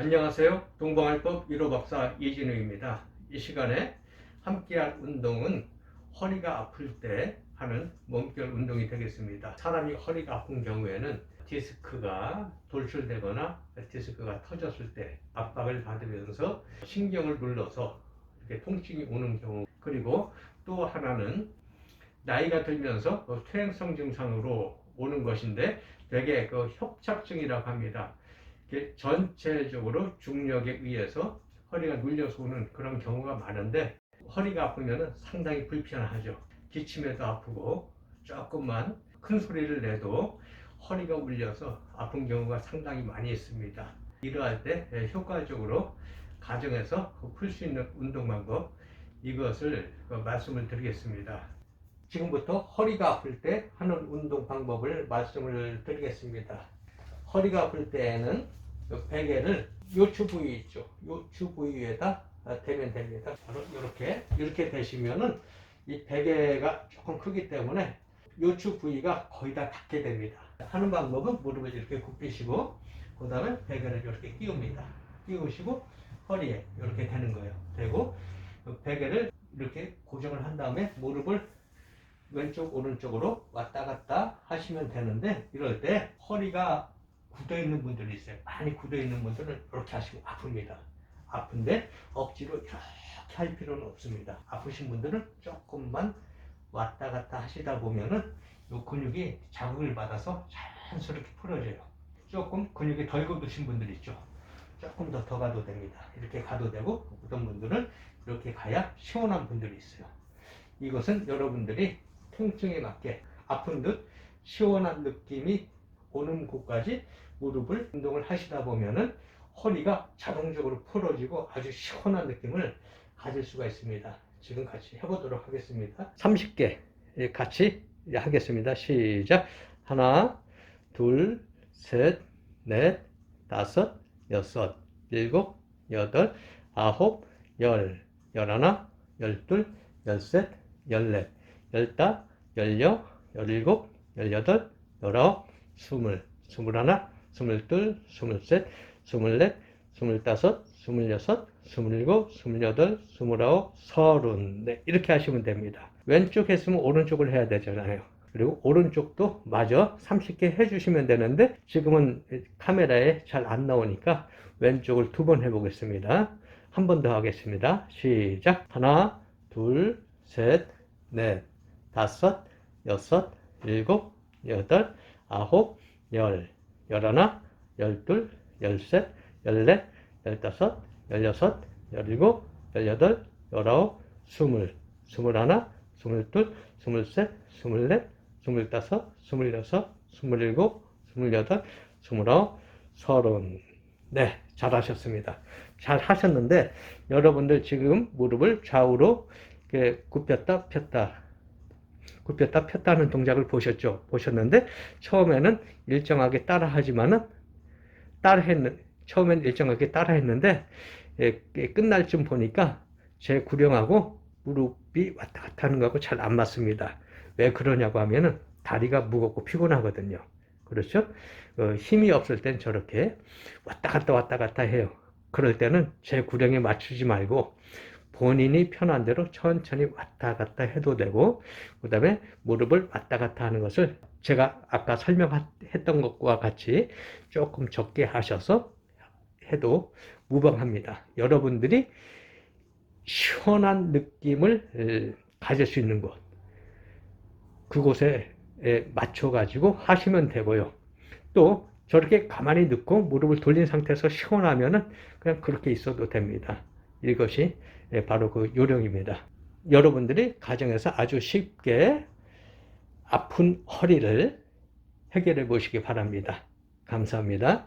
안녕하세요. 동방알법 1호 박사 이진우입니다. 이 시간에 함께할 운동은 허리가 아플 때 하는 몸결 운동이 되겠습니다. 사람이 허리가 아픈 경우에는 디스크가 돌출되거나 디스크가 터졌을 때 압박을 받으면서 신경을 눌러서 이렇게 통증이 오는 경우 그리고 또 하나는 나이가 들면서 그 퇴행성 증상으로 오는 것인데 되게 그 협착증이라고 합니다. 전체적으로 중력에 의해서 허리가 눌려서 오는 그런 경우가 많은데 허리가 아프면 상당히 불편하죠. 기침에도 아프고 조금만 큰 소리를 내도 허리가 울려서 아픈 경우가 상당히 많이 있습니다. 이러할 때 효과적으로 가정에서 풀 수 있는 운동 방법 이것을 그 말씀을 드리겠습니다. 지금부터 허리가 아플 때 하는 운동 방법을 말씀을 드리겠습니다. 허리가 아플 때에는 요 베개를 요추 부위 있죠. 요추 부위에다 대면 됩니다. 바로 이렇게 이렇게 되시면은 이 베개가 조금 크기 때문에 요추 부위가 거의 다 닿게 됩니다. 하는 방법은 무릎을 이렇게 굽히시고 그 다음에 베개를 이렇게 끼웁니다. 끼우시고 허리에 이렇게 되는 거예요. 되고 그 베개를 이렇게 고정을 한 다음에 무릎을 왼쪽 오른쪽으로 왔다 갔다 하시면 되는데 이럴 때 허리가 굳어 있는 분들이 있어요. 많이 굳어 있는 분들은 이렇게 하시면 아픕니다. 아픈데 억지로 이렇게 할 필요는 없습니다. 아프신 분들은 조금만 왔다 갔다 하시다 보면은 이 근육이 자극을 받아서 자연스럽게 풀어져요. 조금 근육이 덜 굳으신 분들 있죠. 조금 더 더 가도 됩니다. 이렇게 가도 되고 어떤 분들은 이렇게 가야 시원한 분들이 있어요. 이것은 여러분들이 통증에 맞게 아픈 듯 시원한 느낌이 오는 곳까지 무릎을 운동을 하시다 보면은 허리가 자동적으로 풀어지고 아주 시원한 느낌을 가질 수가 있습니다. 지금 같이 해보도록 하겠습니다. 30개 같이 하겠습니다. 시작. 하나, 둘, 셋, 넷, 다섯, 여섯, 일곱, 여덟, 아홉, 열, 열하나, 열둘, 열셋, 열넷, 열다, 열여, 열일곱, 열여덟, 열아홉, 스물, 스물하나, 스물둘, 스물셋, 스물넷, 스물다섯, 스물여섯, 스물일곱, 스물여덟, 스물아홉, 서른. 네, 이렇게 하시면 됩니다. 왼쪽 했으면 오른쪽을 해야 되잖아요. 그리고 오른쪽도 마저 30개 해주시면 되는데 지금은 카메라에 잘 안 나오니까 왼쪽을 두 번 해보겠습니다. 한 번 더 하겠습니다. 시작. 하나, 둘, 셋, 넷, 다섯, 여섯, 일곱, 여덟, 아홉, 열, 열하나, 열둘, 열셋, 열넷, 열다섯, 열여섯, 열일곱, 열여덟, 열아홉, 스물, 스물하나, 스물둘, 스물셋, 스물넷, 스물다섯, 스물여섯, 스물일곱, 스물여덟, 스물아홉, 서른. 네, 잘하셨습니다. 잘 하셨는데 여러분들 지금 무릎을 좌우로 이렇게 굽혔다 폈다 굽혔다 폈다 하는 동작을 보셨죠? 보셨는데 처음에는 일정하게 따라 하지만은 따라 했는 처음엔 일정하게 따라 했는데 예, 끝날 쯤 보니까 제 구령하고 무릎이 왔다 갔다 하는 거하고 잘 안 맞습니다. 왜 그러냐고 하면은 다리가 무겁고 피곤하거든요. 그렇죠? 어, 힘이 없을 땐 저렇게 왔다 갔다 왔다 갔다 해요. 그럴 때는 제 구령에 맞추지 말고 본인이 편한 대로 천천히 왔다 갔다 해도 되고 그 다음에 무릎을 왔다 갔다 하는 것을 제가 아까 설명했던 것과 같이 조금 적게 하셔서 해도 무방합니다. 여러분들이 시원한 느낌을 가질 수 있는 곳 그곳에 맞춰 가지고 하시면 되고요. 또 저렇게 가만히 눕고 무릎을 돌린 상태에서 시원하면은 그냥 그렇게 있어도 됩니다. 이것이 바로 그 요령입니다. 여러분들이 가정에서 아주 쉽게 아픈 허리를 해결해 보시기 바랍니다. 감사합니다.